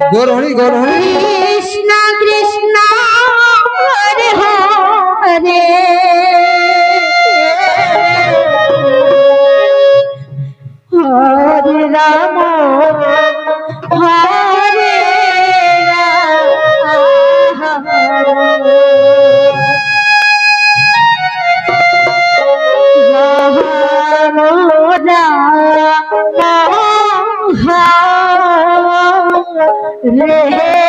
গৌরহরি গৌরহরি। কৃষ্ণ কৃষ্ণ হরে হরে। হরে রাম হরে दिखा रहे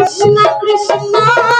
Krishna Krishna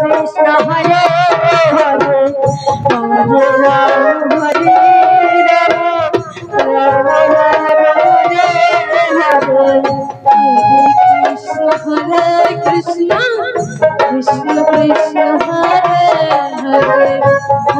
Krishna Hare Hare Hare Ram Hare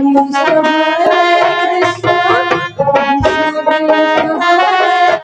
Thank you.